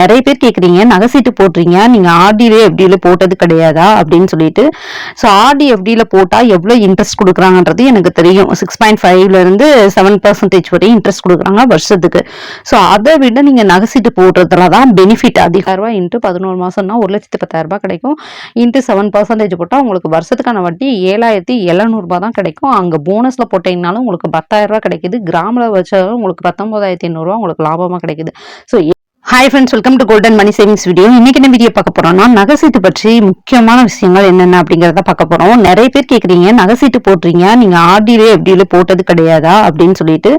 நிறைய பேர் கேட்குறீங்க நகைசீட்டு போடுறீங்க நீங்கள் ஆர்டியிலே எப்படியில் போட்டது கிடையாதா? அப்படின்னு சொல்லிட்டு. ஸோ ஆர்டி எஃப்டில போட்டால் எவ்வளோ இன்ட்ரெஸ்ட் கொடுக்குறாங்கன்றது எனக்கு தெரியும். சிக்ஸ் பாயிண்ட் ஃபைவ்லேருந்து செவன் பர்சன்டேஜ் வரையும் இன்ட்ரெஸ்ட் கொடுக்குறாங்க வருஷத்துக்கு. ஸோ அதை விட நீங்கள் நகை சீட்டு போடுறதுல தான் பெனிஃபிட் அதிகாரூபா இன்ட்டு பதினோரு மாதம்னா ஒரு லட்சத்து பத்தாயிரம் ரூபாய் கிடைக்கும். இன்ட்டு செவன் பர்சன்டேஜ் போட்டால் உங்களுக்கு வருஷத்துக்கான வட்டி ஏழாயிரத்தி எழுநூறுபா தான் கிடைக்கும். அங்கே போனஸில் போட்டீங்கனாலும் உங்களுக்கு பத்தாயிரரூபா கிடைக்குது. கிராமில் வச்சாலும் உங்களுக்கு பத்தொம்போதாயிரத்தி எண்ணூறுரூவா உங்களுக்கு லாபமாக கிடைக்குது. So hi friends welcome to golden money savings video இன்னைக்கு என்ன வீடியோ பார்க்க போறோம்னா நகைசீட்டு பற்றி முக்கியமான விஷயங்கள் என்னென்ன அப்படிங்கறத பார்க்க போறோம். நிறைய பேர் கேக்குறீங்க நகைசீட்டு போடுறீங்க நீங்க ஆர்டியில எஃப்டில போட்டது கிடையாதா அப்படின்னு சொல்லிட்டு.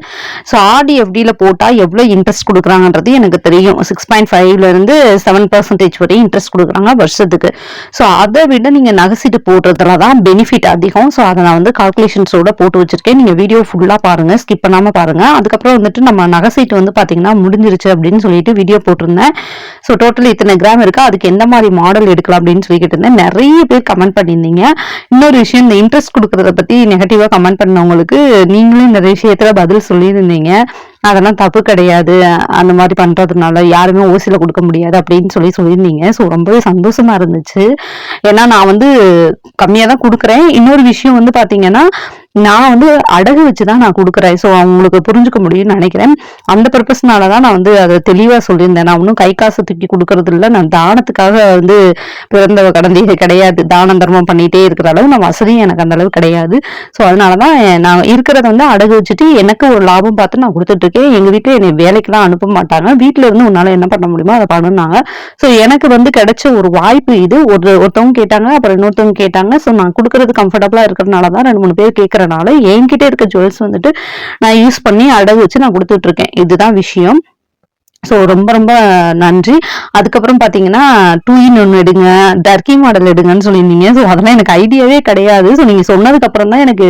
ஸோ ஆர்டி எஃப்டில போட்டா எவ்வளவு இன்ட்ரெஸ்ட் கொடுக்குறாங்கன்றது எனக்கு தெரியும். சிக்ஸ் பாயிண்ட் ஃபைவ்ல இருந்து செவன் பர்சன்டேஜ் வரையும் இன்ட்ரெஸ்ட் கொடுக்குறாங்க வருஷத்துக்கு. ஸோ அதை விட நீங்க நகைசீட்டு போடுறதுல தான் பெனிஃபிட் அதிகம். ஸோ அதை நான் வந்து கால்குலேஷன்ஸோட போட்டு வச்சிருக்கேன். நீங்க வீடியோ ஃபுல்லா பாருங்க ஸ்கிப் பண்ணாம பாருங்க. அதுக்கப்புறம் வந்துட்டு நம்ம நகைசீட்டு வந்து பாத்தீங்கன்னா முடிஞ்சிருச்சு அப்படின்னு சொல்லிட்டு வீடியோ போட்டிருந்தேன். ஸோ டோட்டல் இத்தனை கிராம் இருக்கு? அதுக்கு எந்த மாதிரி மாடல் எடுக்கலாம் அப்படின்னு சொல்லிக்கிட்டு இருந்தேன். நிறைய பேர் கமெண்ட் பண்ணியிருந்தீங்க. இன்னொரு விஷயம் இந்த இன்ட்ரெஸ்ட் கொடுக்கறத பத்தி நெகட்டிவாக கமெண்ட் பண்ணவங்களுக்கு நீங்களும் நிறைய விஷயத்துல பதில் சொல்லியிருந்தீங்க. அதெல்லாம் தப்பு கிடையாது. அந்த மாதிரி பண்றதுனால யாருமே ஓசியில கொடுக்க முடியாது அப்படின்னு சொல்லி சொல்லியிருந்தீங்க. ஸோ ரொம்பவே சந்தோஷமா இருந்துச்சு. ஏன்னா நான் வந்து கம்மியா தான் கொடுக்குறேன். இன்னொரு விஷயம் வந்து பாத்தீங்கன்னா நான் வந்து அடகு வச்சு தான் நான் கொடுக்குறேன். ஸோ அவங்களுக்கு புரிஞ்சுக்க முடியும்னு நினைக்கிறேன். அந்த பர்பஸ்னால தான் நான் வந்து அதை தெளிவாக சொல்லியிருந்தேன். நான் ஒன்றும் கை காசு தூக்கி கொடுக்கறது இல்லை. நான் தானத்துக்காக வந்து பிறந்த கடந்தைகள் கிடையாது. தானம் தர்மம் பண்ணிகிட்டே இருக்கிற அளவு நான் வசதியும் எனக்கு அந்த அளவு கிடையாது. ஸோ அதனால தான் நான் இருக்கிறத வந்து அடகு வச்சுட்டு எனக்கு ஒரு லாபம் பார்த்து நான் கொடுத்துட்ருக்கேன் எங்கள் வீட்டில் என்னை வேலைக்கெல்லாம் அனுப்ப மாட்டாங்க. வீட்டில் இருந்து உன்னால் என்ன பண்ண முடியுமோ அதை பண்ணுனாங்க ஸோ எனக்கு வந்து கிடைச்ச ஒரு வாய்ப்பு இது. ஒரு ஒருத்தவங்க கேட்டாங்க அப்புறம் இன்னொருத்தவங்க கேட்டாங்க. ஸோ நான் கொடுக்கறது கம்ஃபர்டபுளாக இருக்கிறனால தான் ரெண்டு மூணு பேர் கேட்குறனால என்கிட்ட இருக்க ஜுவல்ஸ் வந்துட்டு நான் யூஸ் பண்ணி அடகு வச்சு நான் கொடுத்துட்டு இருக்கேன் இதுதான் விஷயம். ஸோ ரொம்ப ரொம்ப நன்றி. அதுக்கப்புறம் பார்த்தீங்கன்னா டூ இன் ஒன்று எடுங்க டர்க்கி மாடல் எடுங்கன்னு சொல்லியிருந்தீங்க. ஸோ அதெல்லாம் எனக்கு ஐடியாவே கிடையாது. ஸோ நீங்கள் சொன்னதுக்கப்புறம் தான் எனக்கு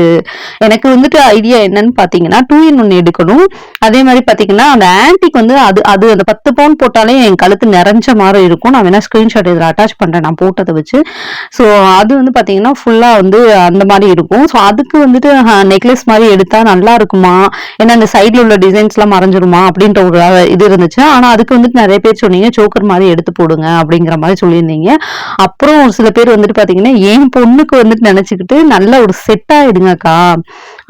எனக்கு வந்துட்டு ஐடியா என்னன்னு பார்த்தீங்கன்னா டூ இன் ஒன்று எடுக்கணும். அதே மாதிரி பார்த்தீங்கன்னா அந்த ஆன்டிக் வந்து அது அது அந்த பத்து பவுன் போட்டாலே என் கழுத்து நிறைஞ்ச மாதிரி இருக்கும். நான் வேணால் ஸ்க்ரீன்ஷாட் இதில் அட்டாச் பண்ணுறேன் நான் போட்டதை வச்சு. ஸோ அது வந்து பார்த்தீங்கன்னா ஃபுல்லாக வந்து அந்த மாதிரி இருக்கும். ஸோ அதுக்கு வந்துட்டு நெக்லஸ் மாதிரி எடுத்தால் நல்லா இருக்குமா? ஏன்னா அந்த சைடில் உள்ள டிசைன்ஸ்லாம் மறைஞ்சிருமா அப்படின்ற ஒரு இது இருந்துச்சு. ஆனா அதுக்கு வந்துட்டு நிறைய பேர் சொன்னீங்க சோக்கர் மாதிரி எடுத்து போடுங்க அப்படிங்கிற மாதிரி சொல்லியிருந்தீங்க. அப்புறம் ஒரு சில பேர் வந்துட்டு பாத்தீங்கன்னா என் பொண்ணுக்கு வந்துட்டு நினைச்சுக்கிட்டு நல்ல ஒரு செட் ஆயிடுங்கக்கா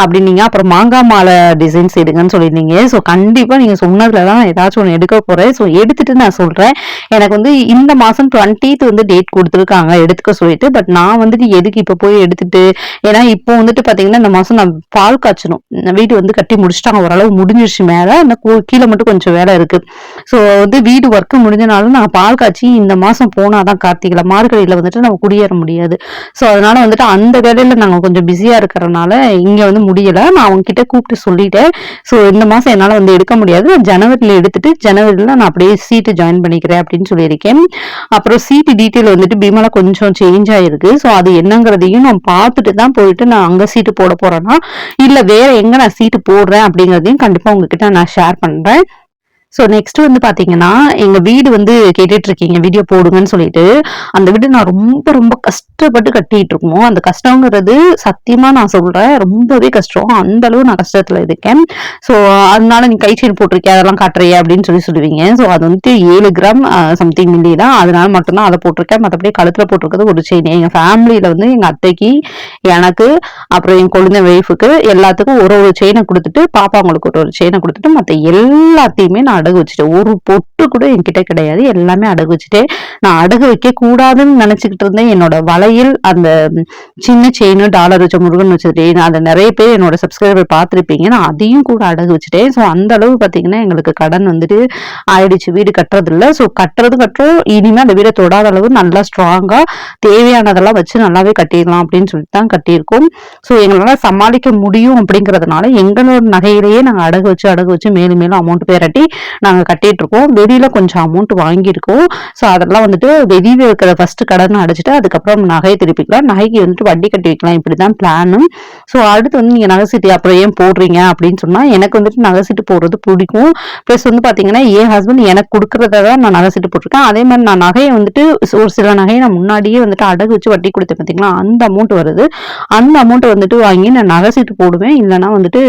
அப்படின்னீங்க. அப்புறம் மாங்காய் மாலை டிசைன்ஸ் எடுங்கன்னு சொல்லியிருந்தீங்க. ஸோ கண்டிப்பா நீங்க சொன்னதுலதான் ஏதாச்சும் ஒன்று எடுக்க போறேன். ஸோ எடுத்துட்டு நான் சொல்றேன். எனக்கு வந்து இந்த மாசம் டுவெண்ட்டீத் வந்து டேட் கொடுத்துருக்காங்க எடுத்துக்க சொல்லிட்டு. பட் நான் வந்துட்டு எதுக்கு இப்போ போய் எடுத்துட்டு? ஏன்னா இப்போ வந்துட்டு பாத்தீங்கன்னா இந்த மாசம் நான் பால் காய்ச்சணும். வீடு வந்து கட்டி முடிச்சிட்டாங்க. ஓரளவு முடிஞ்சிருச்சு மேல. அந்த கீழே மட்டும் கொஞ்சம் வேலை இருக்கு. ஸோ வந்து வீடு ஒர்க்கு முடிஞ்சனாலும் நான் பால் காய்ச்சி இந்த மாதம் போனால் தான் கார்த்திகை மார்கழியில் வந்துட்டு நம்ம குடியேற முடியாது. ஸோ அதனால வந்துட்டு அந்த வேலையில் நாங்கள் கொஞ்சம் பிஸியாக இருக்கிறனால இங்கே வந்து முடியலை. நான் அவங்ககிட்ட கூப்பிட்டு சொல்லிட்டேன். ஸோ இந்த மாதம் என்னால் வந்து எடுக்க முடியாது. நான் ஜனவரியில் எடுத்துட்டு ஜனவரியில் நான் அப்படியே சீட்டு ஜாயின் பண்ணிக்கிறேன் அப்படின்னு சொல்லியிருக்கேன். அப்புறம் சீட்டு டீட்டெயில் வந்துட்டு பீமால கொஞ்சம் சேஞ்ச் ஆகிருக்கு ஸோ அது என்னங்கிறதையும் நான் பார்த்துட்டு தான் போயிட்டு நான் அங்கே சீட்டு போட போகிறேன்னா இல்லை வேற எங்கே நான் சீட்டு போடுறேன் அப்படிங்கிறதையும் கண்டிப்பாக உங்ககிட்ட நான் ஷேர் பண்ணுறேன் ஸோ நெக்ஸ்ட் வந்து பார்த்தீங்கன்னா எங்கள் வீடு வந்து கேட்டுட்டு இருக்கீங்க வீடியோ போடுங்கன்னு சொல்லிட்டு. அந்த வீடு நான் ரொம்ப ரொம்ப கஷ்டப்பட்டு கட்டிட்டு இருக்கோம் அந்த கஷ்டங்கிறது சத்தியமாக நான் சொல்கிறேன் ரொம்பவே கஷ்டம். அந்த அளவு நான் கஷ்டத்தில் இருக்கேன். ஸோ அதனால நீ கை செயின் போட்டிருக்கே அதெல்லாம் காட்டுறிய? அப்படின்னு சொல்லி சொல்லுவீங்க. ஸோ அது வந்துட்டு ஏழு கிராம் சம்திங் மில்லி தான். அதனால மட்டும்தான் அதை போட்டிருக்கேன். மற்றபடி கழுத்தில் போட்டிருக்கிறது ஒரு செயின் எங்கள் ஃபேமிலியில் வந்து எங்கள் அத்தைக்கு எனக்கு அப்புறம் என் குழந்தை ஒய்ஃபுக்கு எல்லாத்துக்கும் ஒரு ஒரு செயினை கொடுத்துட்டு பாப்பாங்களுக்கு ஒரு ஒரு செயினை கொடுத்துட்டு மற்ற எல்லாத்தையுமே நான் அடகு வச்சுட்டேன். ஒரு பொட்டு கூட என்கிட்ட கிடையாது. எல்லாமே அடகு வச்சுட்டேன். நான் அடகு வைக்க கூடாதுன்னு நினைச்சுக்கிட்டு இருந்தேன். என்னோட வலையில் அந்த சின்ன செயின் டாலர் வச்ச முருகன் வச்சுட்டு அதை நிறைய பேர் என்னோட சப்ஸ்கிரைபர் பார்த்துருப்பீங்க. நான் அதையும் கூட அடகு வச்சுட்டேன். ஸோ அந்த அளவு பார்த்தீங்கன்னா எங்களுக்கு கடன் வந்துட்டு ஆயிடுச்சு. வீடு கட்டுறதில்ல. ஸோ கட்டுறது கட்டுறோம். இனிமேல் அந்த வீடை தொடாத அளவு நல்லா ஸ்ட்ராங்காக தேவையானதெல்லாம் வச்சு நல்லாவே கட்டிடலாம் அப்படின்னு சொல்லிட்டு தான் கட்டியிருக்கோம். ஸோ எங்களால் சமாளிக்க முடியும் அப்படிங்கிறதுனால எங்களோட நகையிலேயே நாங்கள் அடகு வச்சு அடகு வச்சு மேலும் மேலும் அமௌண்ட் பேரட்டி நாங்கள் கட்டிட்டு இருக்கோம் கொஞ்சம் அமௌண்ட் வாங்கியிருக்கோம். ஸோ அதெல்லாம் வந்துட்டு வெளியில் இருக்கிற ஃபஸ்ட்டு கடன் அடைச்சிட்டு அதுக்கப்புறம் நகையை திருப்பிக்கலாம் நகைக்கு வந்துட்டு வட்டி கட்டி வைக்கலாம். இப்படி தான் பிளானும் ஸோ அடுத்து வந்து நீங்கள் நகை சீட்டு அப்புறம் ஏன் போடுறீங்க அப்படின்னு சொன்னால் எனக்கு வந்துட்டு நகை சீட்டு போடுறது பிடிக்கும். ப்ளஸ் வந்து பார்த்தீங்கன்னா என் ஹஸ்பண்ட் எனக்கு கொடுக்குறத தான் நான் நகை சீட்டு போட்டிருக்கேன். அதே மாதிரி நான் நகையை வந்துட்டு ஒரு சில நகையை நான் முன்னாடியே வந்துட்டு அடகு வச்சு வட்டி கொடுத்தேன் பார்த்தீங்களா அந்த அமௌண்ட் வருது. அந்த அமௌண்ட்டை வந்துட்டு வாங்கி நான் நகை சீட்டு போடுவேன். இல்லைன்னா வந்துட்டு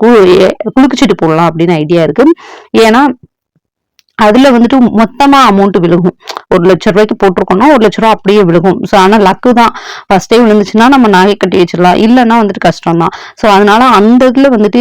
கு- போடலாம் அப்படின்னு ஐடியா இருக்கு. ஏன்னா அதில் வந்துட்டு மொத்தமாக அமௌண்ட் விழுகும். ஒரு லட்ச ரூபாய்க்கு போட்டிருக்கோம்னா ஒரு லட்ச ரூபா அப்படியே விழுகும். ஸோ ஆனால் லக்கு தான். ஃபர்ஸ்டே விழுந்துச்சுன்னா நம்ம நகை கட்டி வச்சிடலாம். இல்லைன்னா வந்துட்டு கஷ்டம் தான். ஸோ அதனால அந்த இதில் வந்துட்டு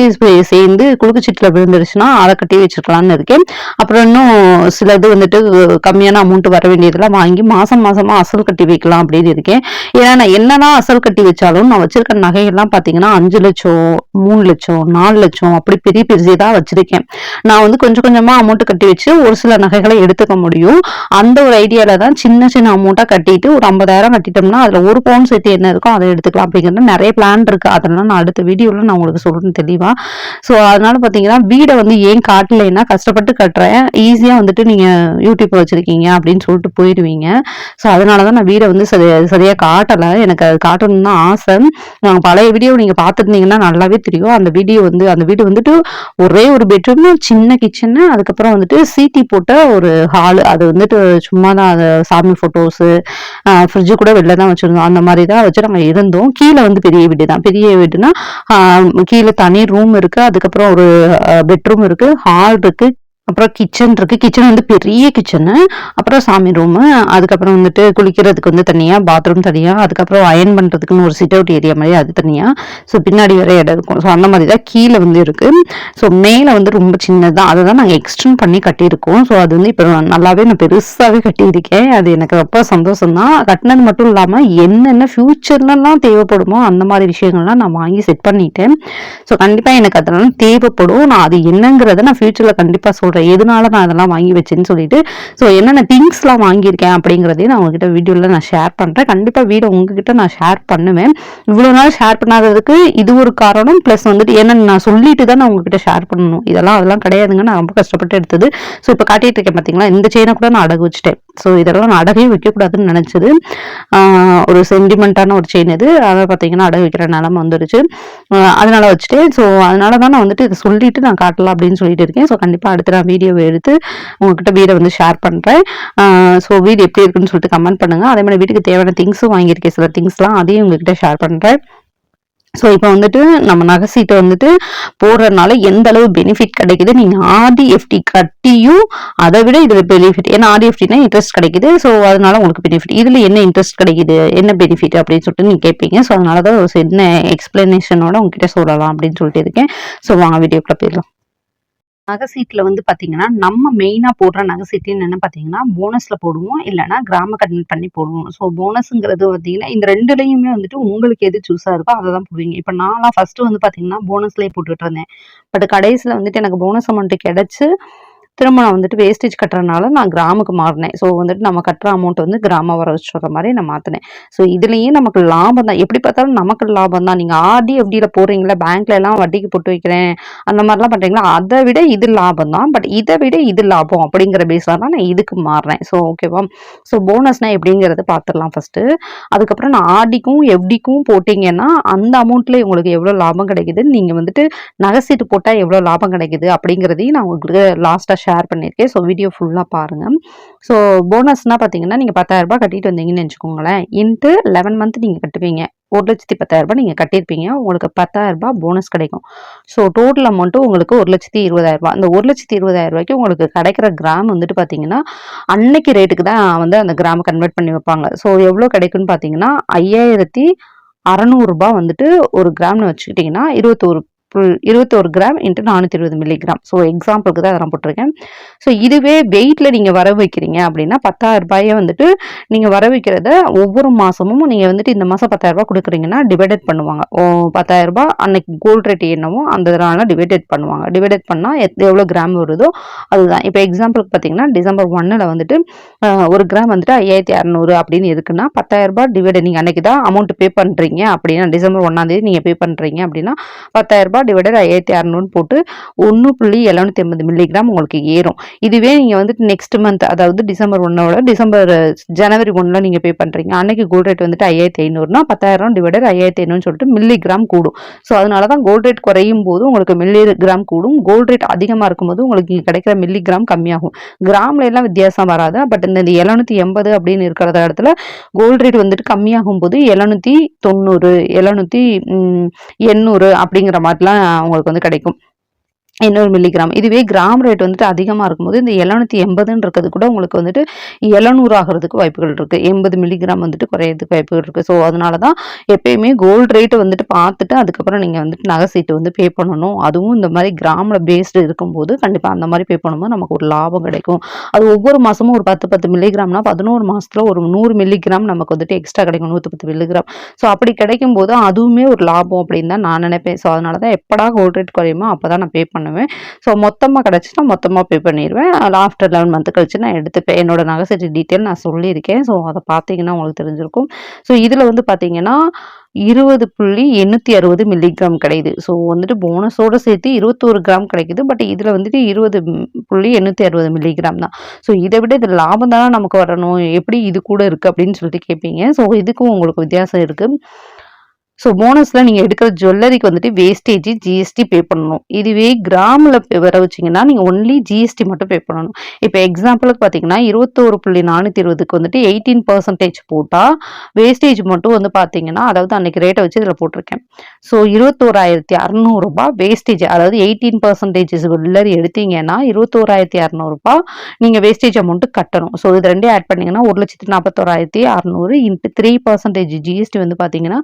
சேர்ந்து குழுக்குச்சீட்டில் விழுந்துருச்சுன்னா அதை கட்டி வச்சிருக்கலாம்னு இருக்கேன் அப்புறம் இன்னும் சிலது வந்துட்டு கம்மியான அமௌண்ட் வர வேண்டியதெல்லாம் வாங்கி மாசம் மாசமா அசல் கட்டி வைக்கலாம் அப்படின்னு இருக்கேன். ஏன்னா நான் என்னதான் அசல் கட்டி வச்சாலும் நான் வச்சிருக்க நகையெல்லாம் பார்த்தீங்கன்னா அஞ்சு லட்சம் மூணு லட்சம் நாலு லட்சம் அப்படி பெரிய பெரிய தான் வச்சிருக்கேன். நான் வந்து கொஞ்சம் கொஞ்சமா அமௌண்ட் கட்டி வச்சு ஒரு சில நகைகளை எடுத்துக்க முடியும். அந்த ஒரு ஐடியால தான் சின்ன சின்ன அமௌண்ட்டா கட்டிட்டு ஒரு ஐம்பதாயிரம் கட்டிட்டோம்னா அதுல ஒரு பவுன் சேர்த்து என்ன இருக்கோ அதை எடுத்துக்கலாம் அப்படிங்கிறது நிறைய பிளான் இருக்கு. அதெல்லாம் நான் அடுத்த வீடியோல நான் உங்களுக்கு சொல்றேன் தெளிவா. ஸோ அதனால பாத்தீங்கன்னா வீடை வந்து ஏன் காட்டலைன்னா கஷ்டப்பட்டு கட்டுறேன். ஈஸியா வந்துட்டு நீங்க யூடியூப் வச்சிருக்கீங்க அப்படின்னு சொல்லிட்டு போயிடுவீங்க. ஸோ அதனால தான் நான் வீடை வந்து சரி சரியா காட்டலை. எனக்கு அது காட்டணும்னு தான் ஆசை. நாங்கள் பழைய வீடியோ நீங்க பார்த்துருந்தீங்கன்னா நல்லாவே தெரியும். அந்த வீடியோ வந்து அந்த வீடு வந்துட்டு ஒரே ஒரு பெட்ரூம் சின்ன கிச்சனு அதுக்கப்புறம் வந்துட்டு ஈட்டி போட்ட ஒரு ஹாலு அது வந்துட்டு சும்மா தான் அது சாமி ஃபோட்டோஸு ஃப்ரிட்ஜு கூட வெளில தான் வச்சுருந்தோம். அந்த மாதிரி தான் வச்சு நாங்கள் இருந்தோம். கீழே வந்து பெரிய வீடு தான் பெரிய வீடுனா கீழே தனி ரூம் இருக்குது அதுக்கப்புறம் ஒரு பெட்ரூம் இருக்குது ஹால் இருக்குது அப்புறம் கிச்சன் இருக்கு. கிச்சன் வந்து பெரிய கிச்சனு அப்புறம் சாமி ரூமு அதுக்கப்புறம் வந்துட்டு குளிக்கிறதுக்கு வந்து தனியாக பாத்ரூம் தனியாக அதுக்கப்புறம் அயன் பண்ணுறதுக்குன்னு ஒரு சிட் அவுட் ஏரியா மாதிரி அது தனியாக ஸோ பின்னாடி வர இடம் இருக்கும். ஸோ அந்த மாதிரி தான் கீழே வந்து இருக்கு. ஸோ மேலே வந்து ரொம்ப சின்னதாக அதை தான் நாங்கள் எக்ஸ்டெண்ட் பண்ணி கட்டியிருக்கோம். ஸோ அது வந்து இப்போ நல்லாவே நான் பெருசாகவே கட்டியிருக்கேன். அது எனக்கு ரொம்ப சந்தோஷம் தான். கட்டினது மட்டும் இல்லாமல் என்னென்ன ஃப்யூச்சர்லலாம் தேவைப்படுமோ அந்த மாதிரி விஷயங்கள்லாம் நான் வாங்கி செட் பண்ணிட்டேன். ஸோ கண்டிப்பாக எனக்கு அதெல்லாம் தேவைப்படும். நான் அது என்னங்கிறத நான் ஃபியூச்சரில் கண்டிப்பாக சொல்கிறேன் எதனால நான் அதெல்லாம் வாங்கி வச்சேன்னு சொல்லிட்டு ஸோ என்னென்ன திங்ஸ்லாம் வாங்கியிருக்கேன் அப்படிங்கிறதையும் நான் உங்ககிட்ட வீடியோவில் நான் ஷேர் பண்ணுறேன் கண்டிப்பாக வீடியோ உங்ககிட்ட நான் ஷேர் பண்ணுவேன். இவ்வளோ நாள் ஷேர் பண்ணாததுக்கு இது ஒரு காரணம். ப்ளஸ் வந்துட்டு ஏன்னா நான் சொல்லிட்டு தான் நான் உங்ககிட்ட ஷேர் பண்ணணும். இதெல்லாம் அதெல்லாம் கிடையாதுங்க. நான் ரொம்ப கஷ்டப்பட்டு எடுத்தது. ஸோ இப்போ காட்டிட்டு இருக்கேன் பார்த்தீங்களா இந்த செயினை கூட நான் அடகு வச்சுட்டேன். ஸோ இதெல்லாம் நான் அடகே வைக்கக்கூடாதுன்னு நினச்சது. ஒரு சென்டிமெண்ட்டான ஒரு செயின் இது. அதை பார்த்தீங்கன்னா அடகு வைக்கிற நிலமை வந்துருச்சு. அதனால் அதனால வச்சுட்டேன் ஸோ அதனால தான் நான் வந்துட்டு இதை சொல்லிட்டு நான் காட்டலாம் அப்படின்னு சொல்லிட்டு இருக்கேன். ஸோ கண்டிப்பாக அடுத்து நான் வீடியோவை எடுத்து உங்ககிட்ட வீடை வந்து ஷேர் பண்ணுறேன் ஸோ வீடு எப்படி இருக்குன்னு சொல்லிட்டு கமெண்ட் பண்ணுங்கள் அதே மாதிரி வீட்டுக்கு தேவையான திங்ஸும் வாங்கியிருக்கேன். சில திங்ஸ்லாம் அதையும் உங்ககிட்ட ஷேர் பண்ணுறேன் ஸோ இப்போ வந்துட்டு நம்ம நகை சீட்டை வந்துட்டு போடுறதுனால எந்த அளவு பெனிஃபிட் கிடைக்குது? நீங்கள் ஆர்டி எஃப்டி கட்டியும் அதை விட இதில் பெனிஃபிட் ஏன்னா ஆர்டி எஃப்டினா இன்ட்ரெஸ்ட் கிடைக்குது. ஸோ அதனால உங்களுக்கு பெனிஃபிட் இதில் என்ன இன்ட்ரெஸ்ட் கிடைக்குது? என்ன பெனிஃபிட் அப்படின்னு சொல்லிட்டு நீங்கள் கேட்பீங்க ஸோ அதனால தான் ஒரு சின்ன எக்ஸ்பிளனேஷனோட உங்ககிட்ட சொல்லலாம் அப்படின்னு சொல்லிட்டு இருக்கேன். ஸோ வாங்க வீடியோக்குள்ள போயிடலாம். நகை சீட்டில் வந்து பார்த்தீங்கன்னா நம்ம மெயினாக போடுற நகை சீட்டு என்ன பார்த்தீங்கன்னா போனஸில் போடுவோம். இல்லைன்னா கிராம கடன் பண்ணி போடுவோம். ஸோ போனஸுங்கிறது பார்த்தீங்கன்னா இந்த ரெண்டுலையுமே வந்துட்டு உங்களுக்கு எது சூஸாக இருக்கோ அதை தான் போடுவீங்க. இப்போ நான்லாம் ஃபஸ்ட்டு வந்து பார்த்தீங்கன்னா போனஸ்லேயே போட்டுட்டு இருந்தேன். பட் கடைசியில் வந்துட்டு எனக்கு போனஸ் அமௌண்ட்டு கிடச்சி திரும்ப நான் வந்துட்டு வேஸ்டேஜ் கட்டுறதுனால நான் கிராமுக்கு மாறினேன். ஸோ வந்துட்டு நம்ம கட்டுற அமௌண்ட் வந்து கிராம வர வச்சுற மாதிரி நான் மாற்றினேன் ஸோ இதுலேயும் நமக்கு லாபம் தான். எப்படி பார்த்தாலும் நமக்கு லாபம் தான். நீங்கள் ஆர்டி எஃப்டியில் போகிறீங்களா பேங்க்ல எல்லாம் வட்டிக்கு போட்டு வைக்கிறேன். அந்த மாதிரிலாம் பண்ணுறீங்களா அதை விட இது லாபம் தான். பட் இதை விட இது லாபம் அப்படிங்கிற பேஸில் தான் நான் இதுக்கு மாறினேன் ஸோ ஓகேவா ஸோ போனஸ்னால் எப்படிங்கிறது பார்த்துடலாம் ஃபஸ்ட்டு அதுக்கப்புறம் நான் ஆர்டிக்கும் எஃப்டிக்கும் போட்டிங்கன்னா அந்த அமௌண்ட்டில் உங்களுக்கு எவ்வளோ லாபம் கிடைக்குது? நீங்கள் வந்துட்டு நகை சீட்டு போட்டால் எவ்வளோ லாபம் கிடைக்குது? அப்படிங்கிறதையும் நான் உங்களுக்கு லாஸ்ட்டாக ஷேர் பண்ணியிருக்கேன். ஸோ வீடியோ ஃபுல்லாக பாருங்கள் ஸோ போனஸ்னால் பார்த்தீங்கன்னா நீங்கள் பத்தாயிரரூபா கட்டிட்டு வந்தீங்கன்னு வச்சுக்கோங்களேன். இன்ட்டு லெவன் மந்த் நீங்கள் கட்டுவீங்க. ஒரு லட்சத்தி பத்தாயிரரூபா நீங்கள் கட்டியிருப்பீங்க. உங்களுக்கு பத்தாயிரரூபா போனஸ் கிடைக்கும். ஸோ டோட்டல் அமௌண்ட்டு உங்களுக்கு ஒரு லட்சத்தி இருபதாயிரரூபா அந்த ஒரு லட்சத்தி இருபதாயிரரூபாய்க்கு உங்களுக்கு கிடைக்கிற கிராம் வந்துட்டு பார்த்தீங்கன்னா அன்னைக்கு ரேட்டுக்கு தான் வந்து அந்த கிராம கன்வெர்ட் பண்ணி வைப்பாங்க. ஸோ எவ்வளோ கிடைக்குன்னு பார்த்தீங்கன்னா ஐயாயிரத்தி அறநூறுபா வந்துட்டு ஒரு கிராம்னு வச்சுக்கிட்டிங்கன்னா இருபத்தோரு புல் இருபத்தோரு கிராம் இன்ட்டு நானூற்றி இருபது மில்லிகிராம் ஸோ எக்ஸாம்பிளுக்கு தான் அதெல்லாம் போட்டிருக்கேன். ஸோ இதுவே வெயிட்டில் நீங்கள் வர வைக்கிறீங்க அப்படின்னா பத்தாயிரம் ரூபாயை வந்துட்டு நீங்கள் வர வைக்கிறத ஒவ்வொரு மாதமும் நீங்கள் வந்துட்டு இந்த மாதம் பத்தாயிரம் கொடுக்குறீங்கன்னா டிவைடட் பண்ணுவாங்க. ஓ பத்தாயிரம் அன்னைக்கு கோல்ட் ரேட் என்னவோ அந்த இதனால டிவைடட் பண்ணுவாங்க. டிவைடட் பண்ணால் எவ்வளோ கிராம் வருதோ அதுதான். இப்போ எக்ஸாம்பிளுக்கு பார்த்தீங்கன்னா டிசம்பர் ஒன்னில் வந்துட்டு ஒரு கிராம் வந்துட்டு ஐயாயிரத்தி அறநூறு அப்படின்னு இருக்குன்னா பத்தாயிரம் ரூபாய் டிவைடட் நீங்கள் அன்னைக்கு தான் அமௌண்ட் பே பண்ணுறீங்க அப்படின்னா டிசம்பர் ஒன்றாந்தேதி நீங்கள் பே பண்ணுறீங்க அப்படின்னா பத்தாயிரம் ரூபாய் டிவைடட் ஐயாயிரத்தி அறநூறுன்னு போட்டு ஒன்று புள்ளி எழுநூத்தி ஐம்பது மில்லிகிராம் உங்களுக்கு ஏறும். இதுவே நீங்கள் வந்துட்டு நெக்ஸ்ட் மந்த் அதாவது டிசம்பர் ஒன்னோட டிசம்பர் ஜனவரி ஒன்றில் நீங்கள் பே பண்ணுறீங்க அன்னைக்கு கோல்ட் ரேட் வந்துட்டு ஐயாயிரத்தி ஐநூறுனா பத்தாயிரம் டிவைடட் ஐயாயிரத்தி ஐநூறுன்னு சொல்லிட்டு மில்லிகிராம் கூடும். ஸோ அதனால தான் கோல்ட் ரேட் குறையும் போது உங்களுக்கு மில்லிகிராம் கூடும். கோல்ட் ரேட் அதிகமாக இருக்கும்போது உங்களுக்கு கிடைக்கிற மில்லிகிராம் கம்மியாகும். கிராம்ல எல்லாம் வித்தியாசம் வராது. பட் இந்த எழுநூத்தி எண்பது அப்படின்னு இருக்கிற இடத்துல கோல்ட் ரேட் வந்துட்டு கம்மியாகும் போது எழுநூத்தி தொண்ணூறு எழுநூத்தி எண்ணூறு அப்படிங்கிற மாதிரிலாம் உங்களுக்கு வந்து கிடைக்கும். இன்னொரு மில்லிகிராம் இதுவே கிராம் ரேட் வந்துட்டு அதிகமாக இருக்கும்போது இந்த எழுநூத்தி எண்பதுன்னு இருக்கிறது கூட உங்களுக்கு வந்துட்டு எழுநூறு ஆகிறதுக்கு வாய்ப்புகள் இருக்குது எண்பது மில்லிகிராம் வந்துட்டு குறையிறதுக்கு வாய்ப்புகள் இருக்குது ஸோ அதனால தான் எப்பயுமே கோல்டு ரேட்டு வந்துட்டு பார்த்துட்டு அதுக்கப்புறம் நீங்கள் வந்துட்டு நகை சீட்டு வந்து பே பண்ணணும். அதுவும் இந்த மாதிரி கிராமில் பேஸ்டு இருக்கும்போது கண்டிப்பாக அந்த மாதிரி பே பண்ணும்போது நமக்கு ஒரு லாபம் கிடைக்கும். அது ஒவ்வொரு மாதமும் ஒரு பத்து பத்து மில்லிகிராம்னா பதினோரு மாதத்தில் ஒரு நூறு மில்லிகிராம் நமக்கு வந்துட்டு எக்ஸ்ட்ரா கிடைக்கும். நூற்றி பத்து மில்லிகிராம் ஸோ அப்படி கிடைக்கும் போது அதுவுமே ஒரு லாபம் அப்படின்னு தான் நான் நினைப்பேன். ஸோ அதனால தான் எப்படா கோல்டு ரேட் குறையுமோ அப்போ தான் நான் பே பண்ணுவேன். ஸோ மொத்தமாக கிடச்சின்னா மொத்தமாக பே பண்ணிடுவேன் ஆஃப்டர் லெவன் மந்த் கழிச்சு நான் எடுத்துப்பேன். என்னோட நகை செட்டு டீட்டெயில் நான் சொல்லியிருக்கேன். ஸோ அதை பார்த்தீங்கன்னா உங்களுக்கு தெரிஞ்சிருக்கும். ஸோ இதில் வந்து பார்த்தீங்கன்னா இருபது புள்ளி எண்ணூற்றி அறுபது மில்லிகிராம் கிடைக்குது. ஸோ வந்துட்டு போனஸோடு சேர்த்து இருபத்தோரு கிராம் கிடைக்குது. பட் இதில் வந்துட்டு இருபது புள்ளி எண்ணூற்றி அறுபது மில்லிகிராம் தான். ஸோ இதை விட இது லாபம் தானே நமக்கு வரணும். எப்படி இது கூட இருக்குது அப்படின்னு சொல்லிட்டு கேட்பீங்க ஸோ இதுக்கும் உங்களுக்கு வித்தியாசம் இருக்குது ஸோ போனஸில் நீங்கள் எடுக்கிற ஜுவல்லரிக்கு வந்துட்டு வேஸ்டேஜ் ஜிஎஸ்டி பே பண்ணணும். இதுவே கிராமில் வர வச்சிங்கன்னா நீங்கள் ஒன்லி ஜிஎஸ்டி மட்டும் பே பண்ணணும். இப்போ எக்ஸாம்பிளுக்கு பார்த்தீங்கன்னா இருபத்தோரு புள்ளி நானூற்றி இருபதுக்கு வந்துட்டு எயிட்டீன் பர்சன்டேஜ் போட்டால் வேஸ்டேஜ் மட்டும் வந்து பார்த்தீங்கன்னா அதாவது அன்னைக்கு ரேட்டை வச்சு இதில் போட்டிருக்கேன். ஸோ இருபத்தோராயிரத்தி அறநூறுபா வேஸ்டேஜ் அதாவது எயிட்டீன் பர்சன்டேஜ் ஜுவல்லரி எடுத்தீங்கன்னா இருபத்தோராயிரத்தி அறநூறுபா நீங்கள் வேஸ்டேஜ் அமௌண்ட்டு கட்டணும். ஸோ இது ரெண்டே ஆட் பண்ணிங்கன்னா ஒரு லட்சத்தி நாற்பத்தோராயிரத்தி அறநூறு இன்ட்டு த்ரீ பர்சன்டேஜ் ஜிஎஸ்டி வந்து பார்த்தீங்கன்னா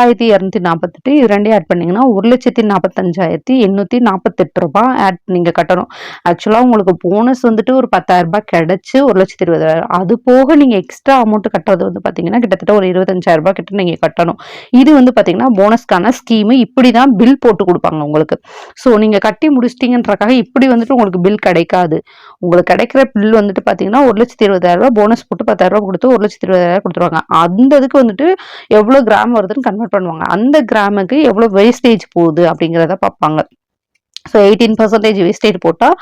நாலாயிரத்தி இரநூத்தி நாற்பத்தெட்டு இது ரெண்டே ஆட் பண்ணீங்கன்னா ஒரு லட்சத்தி நாற்பத்தஞ்சாயிரத்தி எண்ணூற்றி நாற்பத்தெட்டு ரூபாய் ஆட் நீங்கள் கட்டணும். ஆக்சுவலாக உங்களுக்கு போனஸ் வந்துட்டு ஒரு பத்தாயிரரூபா கிடச்சி ஒரு லட்சத்தி இருபதாயிரம். அது போக நீங்கள் எக்ஸ்ட்ரா அமௌண்ட் கட்டுறது வந்து பார்த்தீங்கன்னா கிட்டத்தட்ட ஒரு இருபத்தஞ்சாயிரரூபா கிட்ட நீங்கள் கட்டணும். இது வந்து பார்த்தீங்கன்னா போனஸ்க்கான ஸ்கீமு இப்படி தான் பில் போட்டு கொடுப்பாங்க உங்களுக்கு. ஸோ நீங்கள் கட்டி முடிச்சிட்டிங்கன்றக்காக இப்படி வந்துட்டு உங்களுக்கு பில் கிடைக்காது. உங்களுக்கு கிடைக்கிற பில் வந்துட்டு பார்த்தீங்கன்னா ஒரு லட்சத்தி இருபதாயிரம் ரூபாய் போனஸ் போட்டு பத்தாயிரம் கொடுத்து ஒரு லட்சத்தி இருபதாயிரம் கொடுத்துருவாங்க. அந்த இதுக்கு வந்துட்டு எவ்வளோ கிராம் வருதுன்னு கன்வெர்ட் பண்ணுவாங்க. அந்த கிராமுக்கு எவ்வளோ வேஸ்டேஜ் போகுது அப்படிங்கிறத பார்ப்பாங்க. ஸோ எயிட்டீன் பர்சன்டேஜ் வேஸ்டேஜ் போட்டால்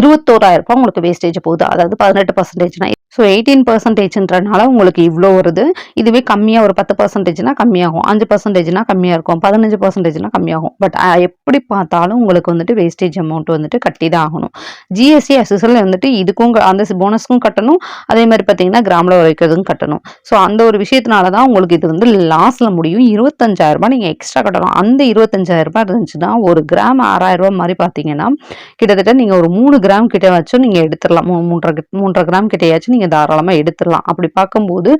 இருபத்தோராயிரம் ரூபாய் உங்களுக்கு வேஸ்டேஜ் போகுது. அதாவது பதினெட்டு பர்சன்டேஜ்னா ஸோ எயிட்டீன் பர்சன்டேஜ்ன்றனால உங்களுக்கு இவ்வளோ வருது. இதுவே கம்மியாக ஒரு பத்து பர்சன்டேஜ்னா கம்மியாகும். அஞ்சு பர்சன்டேஜ்னா கம்மியாக இருக்கும். பதினஞ்சு பர்சன்டேஜ்னா கம்மியாகும். பட் எப்படி பார்த்தாலும் உங்களுக்கு வந்துட்டு வேஸ்டேஜ் அமௌண்ட் வந்துட்டு கட்டி தான் ஆகணும் ஜிஎஸ்டி அசிசல் வந்துட்டு இதுக்கும் அந்த போனஸ்க்கும் கட்டணும். அதே மாதிரி பார்த்தீங்கன்னா கிராமில் வைக்கிறதுக்கும் கட்டணும். ஸோ அந்த ஒரு விஷயத்தினால தான் உங்களுக்கு இது வந்து லாஸில் முடியும். இருபத்தஞ்சாயிரரூபா நீங்கள் எக்ஸ்ட்ரா கட்டணும். அந்த இருபத்தஞ்சாயிரரூபா இருந்துச்சுன்னா ஒரு கிராம் ஆறாயிரம் ரூபாய் மாதிரி பார்த்தீங்கன்னா கிட்டத்தட்ட நீங்கள் ஒரு மூணு கிராம் கிட்டவாச்சும் நீங்கள் எடுத்துடலாம் மூன்றரை மூன்றரை கிராம் கிட்டையாச்சும் நீங்கள் தாராளமாக எடுத்துடலாம் அப்படி பார்க்கும்போது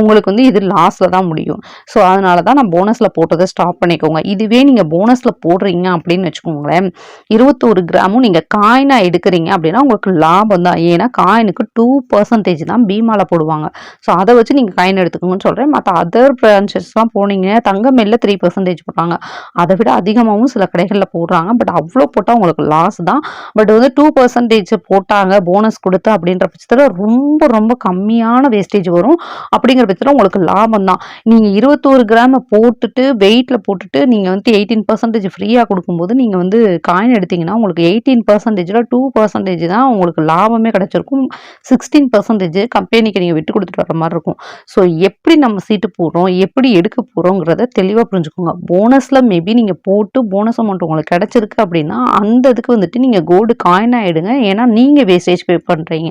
உங்களுக்கு வந்து இது லாஸில் தான் முடியும். ஸோ அதனால தான் நான் போனஸில் போட்டதை ஸ்டாப் பண்ணிக்கோங்க. இதுவே நீங்கள் போனஸில் போடுறீங்க அப்படின்னு வச்சுக்கோங்களேன் இருபத்தோரு கிராமும் நீங்கள் காயினாக எடுக்கிறீங்க அப்படின்னா உங்களுக்கு லாபம் தான். ஏன்னா காயினுக்கு டூ பர்சன்டேஜ் தான் பீமாவில் போடுவாங்க. ஸோ அதை வச்சு நீங்கள் காயின் எடுத்துக்கோங்கன்னு சொல்கிறேன் மற்ற அதர் பிரான்ச்சஸ்லாம் போனீங்க தங்கம் மேல த்ரீ பர்சன்டேஜ் போடுறாங்க அதை விட அதிகமாகவும் சில கடைகளில் போடுறாங்க. பட் அவ்வளோ போட்டால் உங்களுக்கு லாஸ் தான். பட் வந்து டூ பர்சன்டேஜ் போட்டாங்க போனஸ் கொடுத்து அப்படின்ற பட்சத்தில் ரொம்ப ரொம்ப கம்மியான வேஸ்டேஜ் வரும். அப்படிங்கிற பட்சத்தில் உங்களுக்கு லாபம் தான். நீங்கள் இருபத்தோரு கிராம போட்டுட்டு வெயிட்டில் போட்டுட்டு நீங்கள் வந்து எயிட்டீன் பர்சன்டேஜ் ஃப்ரீயாக கொடுக்கும்போது நீங்கள் வந்து காயின் எடுத்தீங்கன்னா உங்களுக்கு எயிட்டீன் பர்சன்டேஜில் டூ பர்சன்டேஜ் தான் உங்களுக்கு லாபமே கிடைச்சிருக்கும். சிக்ஸ்டீன் பர்சன்டேஜ் கம்பெனிக்கு நீங்கள் விட்டு கொடுத்துட்டு வர மாதிரி இருக்கும். ஸோ எப்படி நம்ம சீட்டு போடுறோம் எப்படி எடுக்க போகிறோங்கிறத தெளிவாக புரிஞ்சுக்கோங்க. போனஸில் மேபி நீங்கள் போட்டு போனஸ் அமௌண்ட் உங்களுக்கு கிடச்சிருக்கு அப்படின்னா அந்த இதுக்கு வந்துட்டு நீங்கள் கோல்டு காயின் ஆகிடுங்க ஏன்னா நீங்கள் வேஸ்டேஜ் பே பண்ணுறீங்க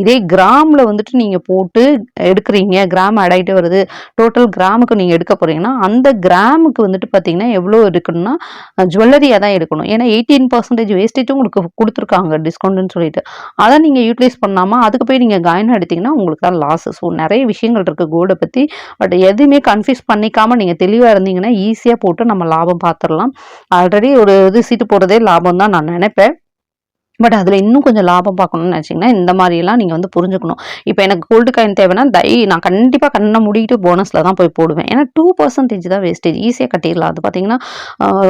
இதே கிராமில் வந்துட்டு நீங்கள் போட்டு எடுக்கிறீங்க. கிராம் ஆட் வருது. டோட்டல் கிராமுக்கு நீங்கள் எடுக்க போகிறீங்கன்னா அந்த கிராமுக்கு வந்துட்டு பார்த்தீங்கன்னா எவ்வளோ எடுக்கணும்னா ஜுவல்லரியாக தான் எடுக்கணும். ஏன்னா எயிட்டீன் பர்சன்டேஜ் வேஸ்டேஜும் உங்களுக்கு கொடுத்துருக்காங்க. டிஸ்கவுண்ட்னு சொல்லிட்டு. அதை நீங்கள் யூட்டிலைஸ் பண்ணாமல் அதுக்கு போய் நீங்கள் காயின் எடுத்தீங்கன்னா உங்களுக்கு தான் லாஸ் ஸோ நிறைய விஷயங்கள் இருக்குது கோல்டை பற்றி பட் எதுவுமே கன்ஃபியூஸ் பண்ணிக்காமல் நீங்கள் தெளிவாக இருந்தீங்கன்னா ஈஸியாக போட்டு நம்ம லாபம் பார்த்துடலாம் ஆல்ரெடி ஒரு இது சீட்டு போடுறதே லாபம். லாபம் தான் நான் நினைப்பேன். பட் அதில் இன்னும் கொஞ்சம் லாபம் பார்க்கணும்னு நினச்சிங்கன்னா இந்த மாதிரியெல்லாம் நீங்கள் வந்து புரிஞ்சுக்கணும். இப்போ எனக்கு கோல்டு காயின் தேவைன்னா தை நான் கண்டிப்பாக கண்ணை மூடிட்டு போனஸில் தான் போய் போடுவேன். ஏன்னா டூ பர்சன்டேஜ் தான் வேஸ்டேஜ் ஈஸியாக கட்டிடலாம். அது பார்த்தீங்கன்னா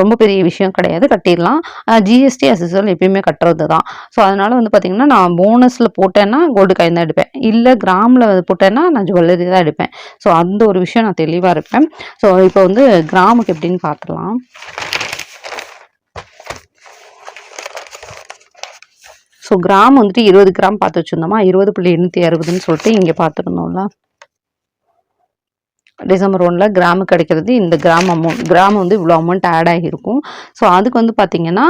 ரொம்ப பெரிய விஷயம் கிடையாது. கட்டிடலாம். ஜிஎஸ்டி அசிசல் எப்பயுமே கட்டுறது தான் ஸோ அதனால் வந்து பார்த்தீங்கன்னா நான் போனஸில் போட்டேன்னா கோல்டு காயின் தான் எடுப்பேன். இல்லை கிராமில் போட்டேன்னா நான் ஜுவல்லரி தான் எடுப்பேன். ஸோ அந்த ஒரு விஷயம் நான் தெளிவாக இருப்பேன். ஸோ இப்போ வந்து கிராமுக்கு எப்படின்னு பார்த்துலாம் ஸோ கிராம் வந்துட்டு இருபது கிராம் பார்த்து வச்சுருந்தோமா? இருபது புள்ளி எண்ணூற்றி அறுபதுன்னு சொல்லிட்டு இங்கே பார்த்துருந்தோம்ல. டிசம்பர் ஒன்றில் கிராமு கிடைக்கிறது. இந்த கிராம் அமௌண்ட் கிராம் வந்து இவ்வளோ அமௌண்ட் ஆட் ஆகியிருக்கும். ஸோ அதுக்கு வந்து பார்த்தீங்கன்னா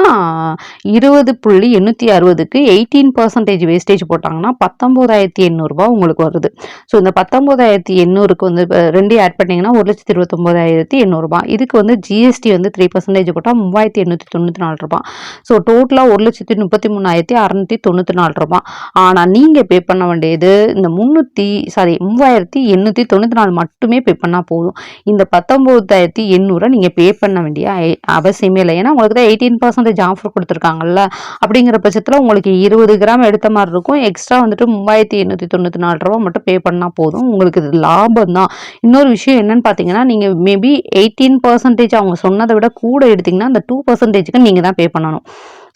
இருபது புள்ளி எண்ணூற்றி அறுபதுக்கு எயிட்டீன் பர்சன்டேஜ் வேஸ்டேஜ் போட்டாங்கன்னா பத்தொம்போதாயிரத்தி எண்ணூறுபா உங்களுக்கு வருது. ஸோ இந்த பத்தொம்போதாயிரத்தி எண்ணூறுக்கு வந்து ரெண்டு ஆட் பண்ணிங்கன்னா ஒரு லட்சத்தி இருபத்தொம்போதாயிரத்தி எண்ணூறுபா இதுக்கு வந்து ஜிஎஸ்டி வந்து த்ரீ பர்சன்டேஜ் போட்டால் மூவாயிரத்தி எண்ணூற்றி தொண்ணூற்றி நாலு ரூபா ஸோ டோட்டலாக ஒரு லட்சத்தி முப்பத்தி மூணாயிரத்தி அறநூற்றி தொண்ணூற்றி நாலு ரூபா ஆனால் நீங்கள் பே பண்ண வேண்டியது இந்த முந்நூற்றி சாரி மூவாயிரத்தி எண்ணூற்றி தொண்ணூற்றி நாலு மட்டுமே பே பண்ணால் போதும். இந்த பத்தொம்போதாயிரத்தி எண்ணூறை நீங்கள் பே பண்ண வேண்டிய அவசியமே இல்லை. ஏன்னா உங்களுக்கு தான் எயிட்டீன் பர்சன்டேஜ் ஆஃபர் கொடுத்துருக்காங்கல்ல? அப்படிங்கிற பட்சத்தில் உங்களுக்கு இருபது கிராம் எடுத்த மாதிரி இருக்கும். எக்ஸ்ட்ரா வந்துட்டு மூவாயிரத்தி எண்ணூற்றி தொண்ணூற்றி நாலு ரூபா மட்டும் பே பண்ணால் போதும். உங்களுக்கு இது லாபம் தான். இன்னொரு விஷயம் என்னன்னு பார்த்தீங்கன்னா நீங்கள் மேபி எயிட்டீன் பர்சன்டேஜ் அவங்க சொன்னதை விட கூட எடுத்தீங்கன்னா அந்த டூ பர்சன்டேஜுக்கு நீங்கள் தான் பே பண்ணணும்.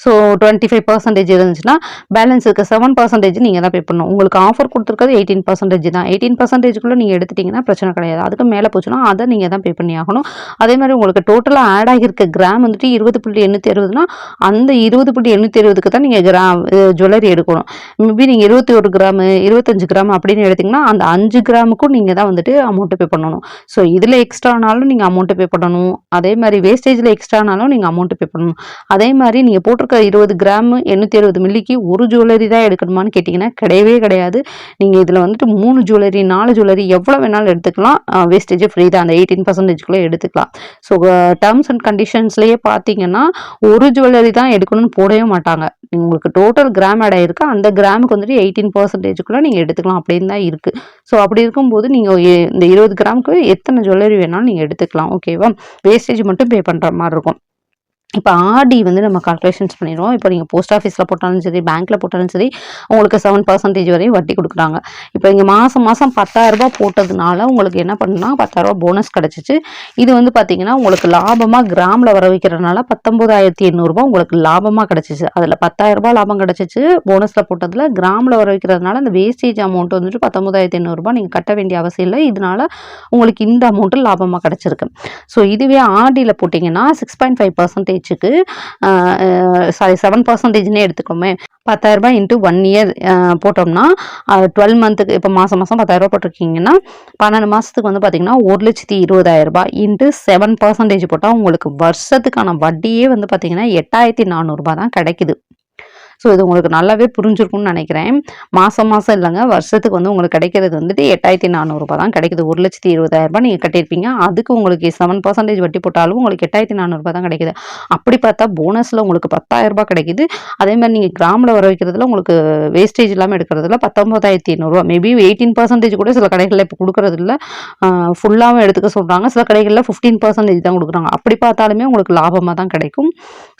ஸோ டுவெண்ட்டி ஃபைவ் பர்சன்டேஜ் இருந்துச்சுன்னா பேலன்ஸ் இருக்க செவன் பர்சன்டேஜ் நீங்கள் தான் பே பண்ணணும். உங்களுக்கு ஆஃபர் கொடுத்துருக்கிறது எயிட்டீன் பர்சன்டேஜ் தான். எயிட்டீன் பர்சன்டேஜ்குள்ளே நீங்கள் எடுத்துட்டிங்கன்னா பிரச்சனை கிடையாது. அதுக்கு மேலே போச்சுன்னா அதை நீங்கள் தான் பே பண்ணி ஆகணும். அதே மாதிரி உங்களுக்கு டோட்டலாக ஆட் ஆகியிருக்க கிராம் வந்துட்டு இருபது புள்ளி எண்ணூற்றி அறுபதுனா அந்த இருபது புள்ளி எண்ணூற்றி அறுபதுக்கு தான் நீங்கள் கிராம் ஜுவல்லரி எடுக்கணும். மேபி நீங்கள் இருபத்தி ஒரு கிராமு இருபத்தஞ்சு கிராம் அப்படின்னு எடுத்தீங்கன்னா அந்த அஞ்சு கிராமுக்கும் நீங்கள் தான் வந்துட்டு அமௌண்ட்டு பே பண்ணணும். ஸோ இதில் எக்ஸ்ட்ரானாலும் நீங்கள் அமௌண்ட்டு பே பண்ணணும். அதே மாதிரி வேஸ்டேஜில் எக்ஸ்ட்ரானாலும் நீங்கள் அமௌண்ட்டு பே பண்ணணும். அதே மாதிரி நீங்கள் போட்டு போட்டிருக்க இருபது கிராம் எண்ணூற்றி அறுபது மில்லிக்கு ஒரு ஜுவல்லரி தான் எடுக்கணுமான்னு கேட்டிங்கன்னா கிடையவே கிடையாது. நீங்கள் இதில் வந்துட்டு மூணு ஜுவல்லரி நாலு ஜுவல்லரி எவ்வளோ வேணாலும் எடுத்துக்கலாம். வேஸ்டேஜ் ஃப்ரீ தான். அந்த எயிட்டீன் பர்சன்டேஜ்குள்ளே எடுத்துக்கலாம். ஸோ டேர்ம்ஸ் அண்ட் கண்டிஷன்ஸ்லேயே பார்த்தீங்கன்னா ஒரு ஜுவல்லரி தான் எடுக்கணும்னு போடவே மாட்டாங்க. உங்களுக்கு டோட்டல் கிராம் ஆட் ஆயிருக்கு. அந்த கிராமுக்கு வந்துட்டு எயிட்டீன் பர்சன்டேஜுக்குள்ளே நீங்கள் எடுத்துக்கலாம். அப்படின்னு தான் இருக்குது ஸோ அப்படி இருக்கும்போது நீங்கள் இந்த இருபது கிராமுக்கு எத்தனை ஜுவல்லரி வேணாலும் நீங்கள் எடுத்துக்கலாம். ஓகேவா வேஸ்டேஜ் மட்டும் பே பண்ணுற மாதிரி இருக்கும். இப்போ ஆர்டி வந்து நம்ம கால்குலேஷன்ஸ் பண்ணிடுவோம் இப்போ நீங்கள் போஸ்ட் ஆஃபீஸில் போட்டாலும் சரி பேங்க்கில் போட்டாலும் சரி உங்களுக்கு செவன் பர்சன்டேஜ் வரையும் வட்டி கொடுக்குறாங்க. இப்போ இங்கே மாதம் மாதம் பத்தாயிரரூபா போட்டதுனால உங்களுக்கு என்ன பண்ணுன்னா பத்தாயிரரூபா போனஸ் கிடச்சிச்சு. இது வந்து பார்த்தீங்கன்னா உங்களுக்கு லாபமாக கிராமில் வர வைக்கிறதுனால பத்தொம்போதாயிரத்தி எண்ணூறுபா உங்களுக்கு லாபமாக கிடச்சிச்சு. அதில் பத்தாயிரரூபா லாபம் கிடச்சிச்சு. போனஸில் போட்டதில் கிராமில் வர வைக்கிறதுனால அந்த வேஸ்டேஜ் அமௌண்ட் வந்துட்டு பத்தொம்போதாயிரத்தி எண்ணூறுபா நீங்கள் கட்ட வேண்டிய அவசியம் இல்லை. இதனால் உங்களுக்கு இந்த அமௌண்ட்டு லாபமாக கிடச்சிருக்கு. ஸோ இதுவே ஆர்டியில் போட்டிங்கன்னா சிக்ஸ் பாயிண்ட் ஃபைவ் பர்சன்டேஜ் பர்சன்டேஜுக்கு சாரி செவன் பர்சன்டேஜ்னே எடுத்துக்கோமே. பத்தாயிரரூபா இன்ட்டு ஒன் இயர் போட்டோம்னா டுவெல் மந்த்துக்கு இப்போ மாதம் மாதம் பத்தாயிரரூபா போட்டிருக்கீங்கன்னா பன்னெண்டு மாதத்துக்கு வந்து பார்த்தீங்கன்னா ஒரு லட்சத்தி இருபதாயிரரூபா இன்ட்டு செவன் பர்சன்டேஜ் போட்டால் உங்களுக்கு வருஷத்துக்கான வட்டியே வந்து பார்த்தீங்கன்னா எட்டாயிரத்தி நானூறுரூபா தான் கிடைக்குது. ஸோ இது உங்களுக்கு நல்லாவே புரிஞ்சிருக்கும்னு நினைக்கிறேன். மாதம் மாதம் இல்லைங்க. வருஷத்துக்கு வந்து உங்களுக்கு கிடைக்கிறது வந்துட்டு எட்டாயிரத்தி நானூறுரூபா தான். கிடைக்குது ஒரு லட்சத்தி இருபதாயிரரூபா நீங்கள் கட்டியிருப்பீங்க. அதுக்கு உங்களுக்கு செவன் பர்சன்டேஜ் வட்டி போட்டாலும் உங்களுக்கு எட்டாயிரத்தி நானூறுரூபா தான் கிடைக்குது. அப்படி பார்த்தா போனஸில் உங்களுக்கு பத்தாயிரரூபா கிடைக்குது. அதே மாதிரி நீங்கள் கிராமில் வர வைக்கிறதுல உங்களுக்கு வேஸ்டேஜ் இல்லாமல் எடுக்கிறதுல பத்தொம்பதாயிரத்தி ஐநூறுரூவா மேபி எயிட்டீன் பர்சன்டேஜ் கூட சில கடைகளில் இப்போ கொடுக்குறது இல்லை ஃபுல்லாகவும் எடுத்துக்க சொல்கிறாங்க சில கடைகளில் ஃபிஃப்டீன் பர்சன்டேஜ் தான் கொடுக்குறாங்க. அப்படி பார்த்தாலுமே உங்களுக்கு லாபமாக தான் கிடைக்கும்.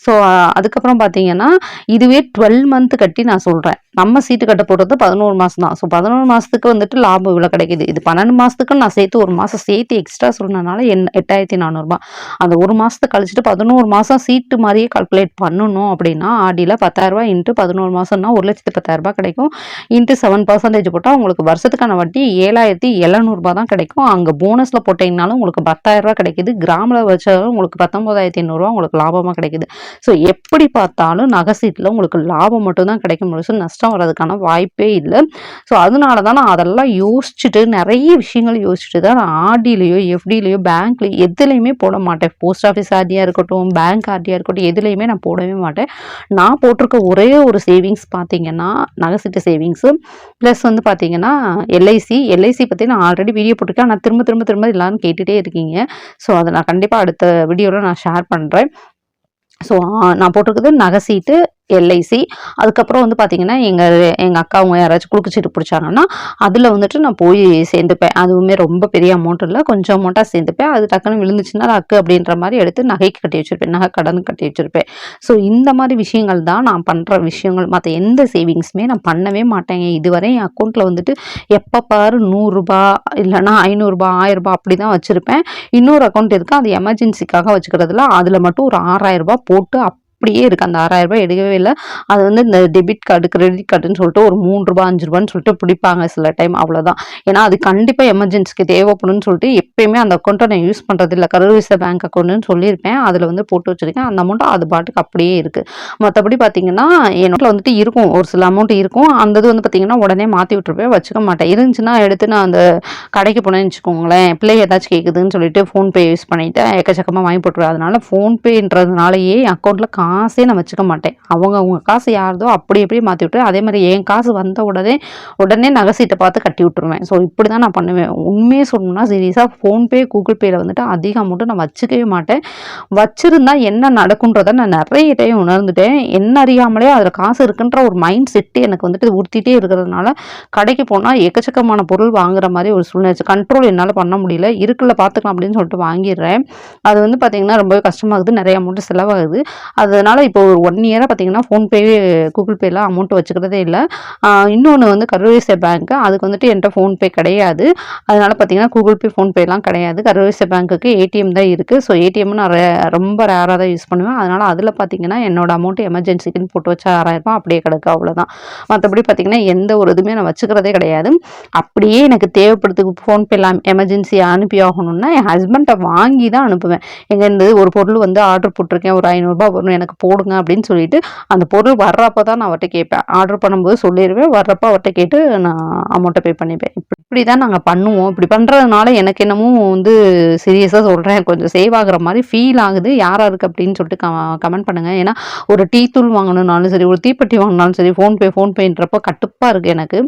ஸோ அதுக்கப்புறம் பார்த்தீங்கன்னா இதுவே டுவெல் மந்த் கட்டி நான் சொல்கிறேன் நம்ம சீட்டு கட்ட போடுறது பதினோரு மாதம் தான். ஸோ பதினோரு மாதத்துக்கு வந்துட்டு லாபம் இவ்வளோ கிடைக்குது. இது பன்னெண்டு மாதத்துக்கு நான் சேர்த்து ஒரு மாதம் சேர்த்து எக்ஸ்ட்ரா சொன்னனால என் எட்டாயிரத்தி நானூறுபா. அந்த ஒரு மாதத்தை கழிச்சிட்டு பதினோரு மாதம் சீட்டு மாதிரியே கால்குலேட் பண்ணணும் அப்படின்னா ஆடியில் பத்தாயிரரூபா இன்ட்டு பதினோரு மாதம்னா ஒரு லட்சத்து பத்தாயிரரூபா கிடைக்கும். இன்ட்டு செவன் பர்சன்டேஜ் போட்டால் உங்களுக்கு வருஷத்துக்கான வட்டி ஏழாயிரத்தி எழுநூறுபா தான் கிடைக்கும். அங்கே போனஸில் போட்டிங்கனாலும் உங்களுக்கு பத்தாயிரரூபா கிடைக்குது. கிராமில் வச்சாலும் உங்களுக்கு பத்தொம்பதாயிரத்தி எண்ணூறுரூவா உங்களுக்கு லாபமாக கிடைக்குது. ஸோ எப்படி பார்த்தாலும் நகை சீட்டில் உங்களுக்கு லாபம் மட்டும்தான் கிடைக்க முடியும் நஷ்டம் வர்றதுக்கான வாய்ப்பே இல்லை. ஸோ அதனால தான் நான் அதெல்லாம் யோசிச்சுட்டு நிறைய விஷயங்கள் யோசிச்சுட்டு தான் நான் ஆர்டிலேயோ எஃப்டிலேயோ பேங்க்லேயோ எதுலையுமே போட மாட்டேன். போஸ்ட் ஆஃபீஸ் ஆர்டியாக இருக்கட்டும் பேங்க் ஆர்டியாக இருக்கட்டும் எதுலேயுமே நான் போடவே மாட்டேன். நான் போட்டிருக்க ஒரே ஒரு சேவிங்ஸ் பார்த்தீங்கன்னா நகைசீட்டு சேவிங்ஸு ப்ளஸ் வந்து பார்த்தீங்கன்னா எல்ஐசி எல்ஐசி பற்றி நான் ஆல்ரெடி வீடியோ போட்டிருக்கேன். ஆனால் திரும்ப திரும்ப திரும்ப எல்லாரும் கேட்டுகிட்டே இருக்கீங்க. ஸோ அதை நான் கண்டிப்பாக அடுத்த வீடியோவில் நான் ஷேர் பண்ணுறேன் ஸோ நான் போட்டிருக்கிறது நகை சீட்டு எல்ஐசி அதுக்கப்புறம் வந்து பார்த்தீங்கன்னா எங்கள் எங்கள் அக்கா அவங்க யாராச்சும் குறுக்கு பிடிச்சாங்கன்னா அதில் வந்துட்டு நான் போய் சேர்ந்துப்பேன். அதுவுமே ரொம்ப பெரிய அமௌண்ட் இல்லை. கொஞ்சம் அமௌண்ட்டாக சேர்ந்துப்பேன். அது டக்குன்னு விழுந்துச்சுன்னா அக்கு அப்படின்ற மாதிரி எடுத்து நகைக்கு கட்டி வச்சுருப்பேன். நகை கடனுக்கு கட்டி வச்சுருப்பேன். ஸோ இந்த மாதிரி விஷயங்கள் தான் நான் பண்ணுற விஷயங்கள். மற்ற எந்த சேவிங்ஸுமே நான் பண்ணவே மாட்டேங்க இதுவரை என் அக்கௌண்ட்டில் வந்துட்டு எப்போ பாரு நூறுரூபா இல்லைனா ஐநூறுரூபா ஆயிரரூபா அப்படி தான் வச்சுருப்பேன். இன்னொரு அக்கௌண்ட் இருக்குது அது எமர்ஜென்சிக்காக வச்சுக்கிறதுல. அதில் மட்டும் ஒரு ஆறாயிரரூபா போட்டு அப்படியே இருக்குது அந்த ஆறாயிரம் ரூபாய் எடுக்கவே இல்லை. அது வந்து இந்த டெபிட் கார்டு கிரெடிட் கார்டுன்னு சொல்லிட்டு ஒரு மூணு ரூபா அஞ்சு ரூபான்னு சொல்லிட்டு பிடிப்பாங்க சில டைம் அவ்வளோதான் ஏன்னா அது கண்டிப்பாக எமர்ஜென்சிக்கு தேவைப்படும்னு சொல்லிட்டு எப்பயுமே அந்த அக்கௌண்ட்டை நான் யூஸ் பண்ணுறது இல்லை. கரூர் விசா பேங்க் அக்கௌண்ட்னு சொல்லியிருப்பேன். அதில் வந்து போட்டு வச்சிருக்கேன். அந்த அமௌண்ட்டு அது பாட்டுக்கு அப்படியே இருக்குது மற்றபடி பார்த்தீங்கன்னா என்னோட வந்துட்டு இருக்கும். ஒரு சில அமௌண்ட் இருக்கும். அந்த இது வந்து பார்த்தீங்கன்னா உடனே மாற்றி விட்டுருப்பேன். வச்சுக்க மாட்டேன். இருந்துச்சுன்னா எடுத்து நான் அந்த கடைக்கு போனேன்னு வச்சுக்கோங்களேன். பிள்ளை ஏதாச்சும் கேட்குதுன்னு சொல்லிட்டு ஃபோன்பே யூஸ் பண்ணிவிட்டு எக்கச்சக்கமாக வாங்கி போட்டுருவேன். அதனால ஃபோன்பேன்றதுனாலயே அக்கௌண்ட்டில் கா காசே நான் வச்சுக்க மாட்டேன். அவங்க அவங்க காசு யாருதோ அப்படி அப்படியே மாற்றி விட்டு அதே மாதிரி என் காசு வந்த உடனே உடனே நகை சீட்டை பார்த்து கட்டி விட்டுருவேன். ஸோ இப்படி தான் நான் பண்ணுவேன். உண்மையே சொல்லணும்னா சீரியஸாக ஃபோன்பே கூகுள் பேயில் வந்துட்டு அதிக அமௌண்ட்டு நான் வச்சுக்கவே மாட்டேன். வச்சுருந்தா என்ன நடக்குன்றதை நான் நிறைய டைம் உணர்ந்துட்டேன். என்ன அறியாமலே அதில் காசு இருக்குன்ற ஒரு மைண்ட் செட்டு எனக்கு வந்துட்டு உறுத்திட்டே இருக்கிறதுனால கடைக்கு போனால் எக்கச்சக்கமான பொருள் வாங்குற மாதிரி ஒரு சூழ்நிலை கண்ட்ரோல் என்னால் பண்ண முடியல. இருக்குல்ல பார்த்துக்கலாம் அப்படின்னு சொல்லிட்டு வாங்கிடுறேன். அது வந்து பார்த்திங்கன்னா ரொம்பவே கஷ்டமாகுது. நிறைய அமௌண்ட்டு செலவாகுது. அதனால் இப்போ ஒரு ஒன் இயராக பார்த்தீங்கன்னா ஃபோன்பே கூகுள் பேலாம் அமௌண்ட் வச்சுக்கிறதே இல்லை. இன்னொன்று வந்து கருவேச பேங்க்கு அதுக்கு வந்துட்டு என்கிட்ட ஃபோன்பே கிடையாது. அதனால் பார்த்தீங்கன்னா கூகுள் பே ஃபோன்பேலாம் கிடையாது. கருவேச பேங்க்குக்கு ஏடிஎம் தான் இருக்குது ஸோ ஏடிஎம் நான் ரொம்ப ரேராக தான் யூஸ் பண்ணுவேன். அதனால் அதில் பார்த்தீங்கன்னா என்னோட அமௌண்ட்டு எமர்ஜென்சிக்குன்னு போட்டு வச்சா ஆறாயிரம் அப்படியே கிடக்கு அவ்வளோதான் மற்றபடி பார்த்தீங்கன்னா எந்த ஒரு இதுவுமே நான் வச்சுக்கிறதே கிடையாது. அப்படியே எனக்கு தேவைப்படுறதுக்கு ஃபோன்பேலாம் எமர்ஜென்சி அனுப்பி ஆகணும்னா என் ஹஸ்பண்ட்டை வாங்கி தான் அனுப்புவேன். எங்கேருந்து ஒரு பொருள் வந்து ஆர்டர் போட்டிருக்கேன். ஒரு ஐநூறுரூபா வரும். எனக்கு போடுங்க அப்படின்னு சொல்லிட்டு அந்த பொருள் வர்றப்போ தான் நான் அவர்கிட்ட கேட்பேன். ஆர்டர் பண்ணும்போது சொல்லிடுவேன் வர்றப்போ அவர்கிட்ட கேட்டு நான் அமௌண்ட்டை பே பண்ணிப்பேன். இப்படி தான் நாங்கள் பண்ணுவோம். இப்படி பண்ணுறதுனால எனக்கு என்னமோ வந்து சீரியஸாக சொல்கிறேன் கொஞ்சம் சேவ் ஆகுற மாதிரி ஃபீல் ஆகுது. யாராக இருக்குது அப்படின்னு சொல்லிட்டு க கமெண்ட் பண்ணுங்கள் ஏன்னா ஒரு டீ தூள் வாங்கணுன்னாலும் சரி ஒரு தீப்பெட்டி வாங்கினாலும் சரி ஃபோன்பே ஃபோன்பேன்றப்போ கட்டுப்பாக இருக்குது எனக்கு.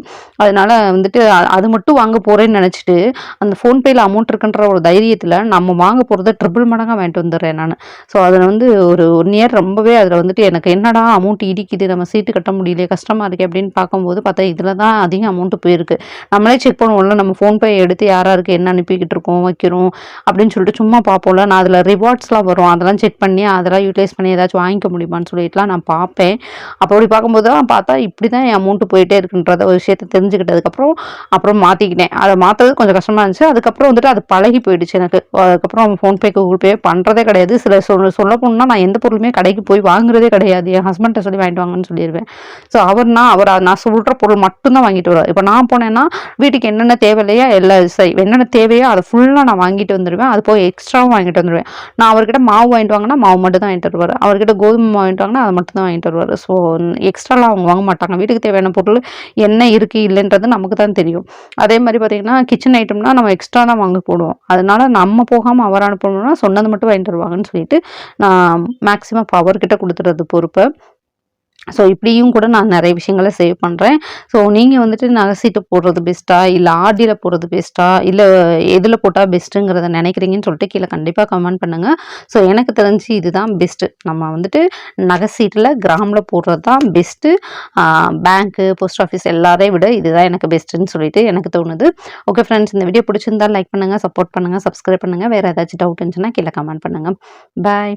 அதனால் வந்துட்டு அது மட்டும் வாங்க போகிறேன்னு நினச்சிட்டு அந்த ஃபோன்பேயில் அமௌண்ட் இருக்குன்ற ஒரு தைரியத்தில் நம்ம வாங்க போகிறத ட்ரிபிள் மடங்காக வாங்கிட்டு வந்துடுறேன் நான். ஸோ அதில் வந்து ஒரு ஒன் இயர் ரொம்பவே அதில் வந்துட்டு எனக்கு என்னடா அமௌண்ட் இடிக்குது? நம்ம சீட்டு கட்ட முடியலையே கஷ்டமாக இருக்குது அப்படின்னு பார்க்கும்போது பார்த்தா இதில் தான் அதிக அமௌண்ட்டு போயிருக்கு. நம்மளே செக் பண்ணுவோம்ல நம்ம ஃபோன்பே எடுத்து யார் யாருக்கு என்ன அனுப்பிக்கிட்டு இருக்கோம் வைக்கிறோம் அப்படின்னு சொல்லிட்டு சும்மா பார்ப்போம்ல. நான் அதில் ரிவார்ட்ஸ்லாம் வரும். அதெல்லாம் செக் பண்ணி அதெல்லாம் யூட்டிலைஸ் பண்ணி ஏதாச்சும் வாங்கிக்க முடியுமான்னு சொல்லிட்டுலாம் நான் பார்ப்பேன். அப்போ அப்படி பார்க்கும்போது தான் பார்த்தா இப்படி தான் என் அமௌண்ட்டு போயிட்டே இருக்குன்றத ஒரு விஷயத்தை தெரிஞ்சுக்கிட்டதுக்கப்புறம் அப்புறம் மாற்றிக்கிட்டேன் அதை மாற்றுறது கொஞ்சம் கஷ்டமாக இருந்துச்சு. அதுக்கப்புறம் வந்துட்டு அது பழகி போயிடுச்சு எனக்கு. அதுக்கப்புறம் ஃபோன்பே கூகுள் பே பண்ணுறதே கிடையாது. சில சொல்ல சொல்ல போனால் நான் எந்த பொருளுமே கடைக்கு போய் வாங்குறதே கிடையாது. என் ஹஸ்பண்ட்டை சொல்லி வாங்கிட்டு வாங்கன்னு சொல்லிடுவேன் ஸோ அவர்னா அவர் நான் சொல்கிற பொருள் மட்டும்தான் வாங்கிட்டு வருவார். இப்போ நான் போனேன்னா வீட்டுக்கு என்ன என்னென்ன தேவையில்லையோ எல்லா சரி என்னென்ன தேவையோ அதை ஃபுல்லாக நான் வாங்கிட்டு வந்துடுவேன் அது போய் எக்ஸ்ட்ராவும் வாங்கிட்டு வந்துடுவேன் நான் அவர்கிட்ட மாவு வாங்கிட்டு வாங்கினா மாவு மட்டும் தான் வாங்கிட்டு வருவார். அவர்கிட்ட கோதுமை மாவு வாங்கிட்டு வாங்கினா அதை மட்டும் தான் வாங்கிட்டு வருவார். ஸோ எக்ஸ்ட்ராலாம் அவங்க வாங்க மாட்டாங்க. வீட்டுக்கு தேவையான பொருள் என்ன இருக்குது இல்லைன்றது நமக்கு தான் தெரியும். அதே மாதிரி பார்த்திங்கன்னா கிச்சன் ஐட்டம்னா நம்ம எக்ஸ்ட்ரா தான் வாங்க போடுவோம். அதனால நம்ம போகாமல் அவர் அனுப்பணும்னா சொன்னது மட்டும் வாங்கிட்டு வருவாங்கன்னு சொல்லிட்டு நான் மேக்ஸிமம் பவர்கிட்ட கொடுத்துறது பொறுப்பை. ஸோ இப்படியும் கூட நான் நிறைய விஷயங்களை சேவ் பண்ணுறேன் ஸோ நீங்கள் வந்துட்டு நகை சீட்டு போடுறது பெஸ்ட்டா இல்லை ஆடியில் போடுறது பெஸ்ட்டா இல்லை எதில் போட்டால் பெஸ்ட்டுங்கிறத நினைக்கிறீங்கன்னு சொல்லிட்டு கீழே கண்டிப்பாக கமெண்ட் பண்ணுங்கள் ஸோ எனக்கு தெரிஞ்சு இதுதான் பெஸ்ட்டு நம்ம வந்துட்டு நகை சீட்டில் கிராமில் போடுறது தான் பெஸ்ட்டு பேங்க்கு போஸ்ட் ஆஃபீஸ் எல்லாரையும் விட இதுதான் எனக்கு பெஸ்ட்டுன்னு சொல்லிட்டு எனக்கு தோணுது. ஓகே ஃப்ரெண்ட்ஸ் இந்த வீடியோ பிடிச்சிருந்தா லைக் பண்ணுங்கள் சப்போர்ட் பண்ணுங்கள் சப்ஸ்கிரைப் பண்ணுங்கள் வேறு ஏதாச்சும் டவுட் இருந்துச்சுன்னா கீழே கமெண்ட் பண்ணுங்கள் பாய்